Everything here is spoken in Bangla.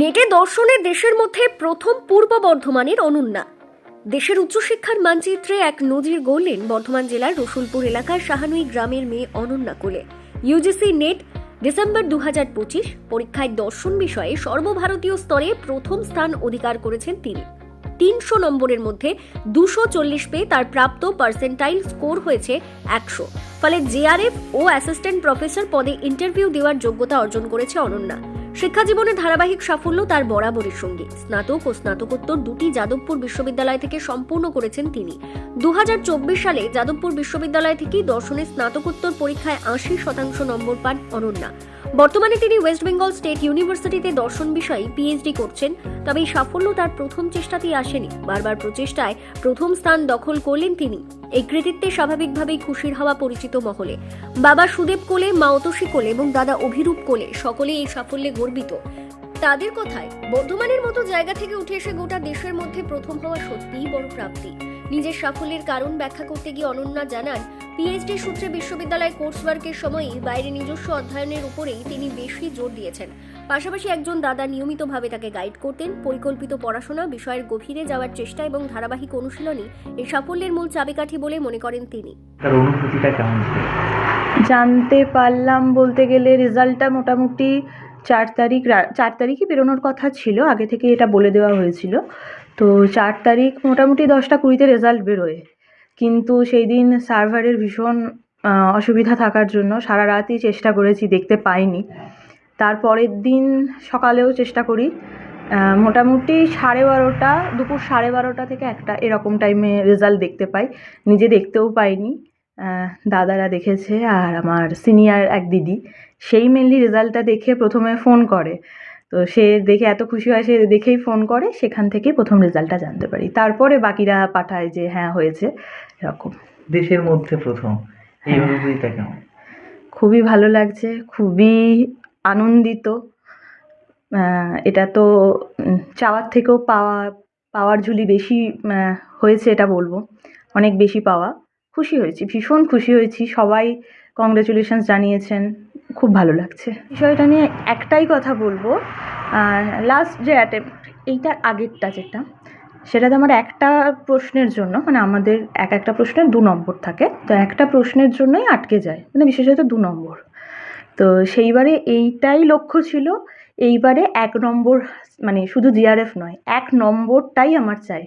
নেটে দর্শনে দেশের মধ্যে প্রথম পূর্ব বর্ধমানের অনন্যা। দেশের উচ্চশিক্ষার মানচিত্রে এক নজির গড়লেন বর্ধমান জেলার রসুলপুর এলাকার সাহানুই গ্রামের মেয়ে অনন্যা কোলে। ইউজিসি নেট ডিসেম্বর দু পঁচিশ, পরীক্ষায় দর্শন বিষয়ে সর্বভারতীয় স্তরে প্রথম স্থান অধিকার করেছেন তিনি। তিনশো নম্বরের মধ্যে দুশো চল্লিশ পেয়ে তার প্রাপ্ত পার্সেন্টাইল স্কোর হয়েছে একশো। ফলে জেআরএফ ও অ্যাসিস্ট্যান্ট প্রফেসর পদে ইন্টারভিউ দেওয়ার যোগ্যতা অর্জন করেছে অনন্যা। শিক্ষা জীবনে ধারাবাহিক সাফল্য তার বরাবরের সঙ্গে। স্নাতক ও স্নাতকোত্তর দুটি যাদবপুর বিশ্ববিদ্যালয় থেকে সম্পূর্ণ করেছেন তিনি। দুহাজার চব্বিশ সালে যাদবপুর বিশ্ববিদ্যালয় থেকেই দর্শনে স্নাতকোত্তর পরীক্ষায় আশি শতাংশ নম্বর পান অনন্যা। বর্তমানে তিনি ওয়েস্ট বেঙ্গল স্টেট ইউনিভার্সিটিতে দর্শন বিষয়ে পিএইচডি করছেন, তবে এই সাফল্য তার প্রথম চেষ্টাতেই আসেনি। বারবার প্রচেষ্টায় প্রথম স্থান দখল করলেন তিনি। এই কৃতিত্বে স্বাভাবিকভাবেই খুশির হওয়া পরিচিত মহলে। বাবা সুদেব কোলে, মা অতসী কোলে এবং দাদা অভিরূপ কোলে সকলে এই সাফল্যে গর্বিত। তাদের কথায়, বর্ধমানের মতো জায়গা থেকে উঠে এসে গোটা দেশের মধ্যে প্রথম হওয়া সত্যিই বড় প্রাপ্তি। নিজের সাফল্যের কারণ ব্যাখ্যা করতে গিয়ে অনন্যা জানান পিএইচডি সূত্রে বিশ্ববিদ্যালয় কোর্স ওয়ার্কের সময়ই বাইরে নিজস্ব অধ্যয়নের উপরেই তিনি বেশি জোর দিয়েছেন। পাশাপাশি একজন দাদা নিয়মিতভাবে তাকে গাইড করতেন। পরিকল্পিত পড়াশোনা বিষয়ের গভীরে যাওয়ার চেষ্টা এবং ধারাবাহিক অনুশীলনই এই সাফল্যের মূল চাবিকাঠি বলে মনে করেন তিনি। তার অনুভূতিটা কেমন জানতে পারলাম বলতে গেলে রেজাল্টটা মোটামুটি চার তারিখ রা- চার তারিখই বেরোনোর কথা ছিল। আগে থেকে এটা বলে দেওয়া হয়েছিল। তো চার তারিখ মোটামুটি দশটা কুড়িতে রেজাল্ট বেরোয়। কিন্তু সেই দিন সার্ভারের ভীষণ অসুবিধা থাকার জন্য সারা রাতই চেষ্টা করেছি দেখতে পাইনি। তারপরের দিন সকালেও চেষ্টা করি মোটামুটি সাড়ে বারোটা, দুপুর সাড়ে বারোটা থেকে একটা এরকম টাইমে রেজাল্ট দেখতে পাই। নিজে দেখতেও পাইনি দাদারা দেখেছে আর আমার সিনিয়র এক দিদি, সেই মেনলি রেজাল্টটা দেখে প্রথমে ফোন করে। তো সে দেখে এত খুশি হয় সে দেখেই ফোন করে সেখান থেকেই প্রথম রেজাল্টটা জানতে পারি। তারপরে বাকিরা পাঠায় যে হ্যাঁ হয়েছে এরকম। দেশের মধ্যে প্রথম এই হ্যাঁ। অনুভূতিটা কেমন? খুবই ভালো লাগছে খুবই আনন্দিত। এটা তো চাওয়ার থেকেও পাওয়া পাওয়ার ঝুলি বেশি হয়েছে এটা বলব। অনেক বেশি পাওয়া। খুশি হয়েছি ভীষণ খুশি হয়েছি। সবাই কংগ্রেচুলেশনস জানিয়েছেন। খুব ভালো লাগছে। বিষয়টা নিয়ে একটাই কথা বলব লাস্ট যে অ্যাটেম্প এইটার আগেরটা যেটা সেটাতে আমার একটা প্রশ্নের জন্য মানে আমাদের এক একটা প্রশ্নের দু নম্বর থাকে, তো একটা প্রশ্নের জন্যই আটকে যায় মানে বিশেষত দু নম্বর। তো সেইবারে এইটাই লক্ষ্য ছিল, এইবারে এক নম্বর মানে শুধু জিআরএফ নয়, এক নম্বরটাই আমার চাই।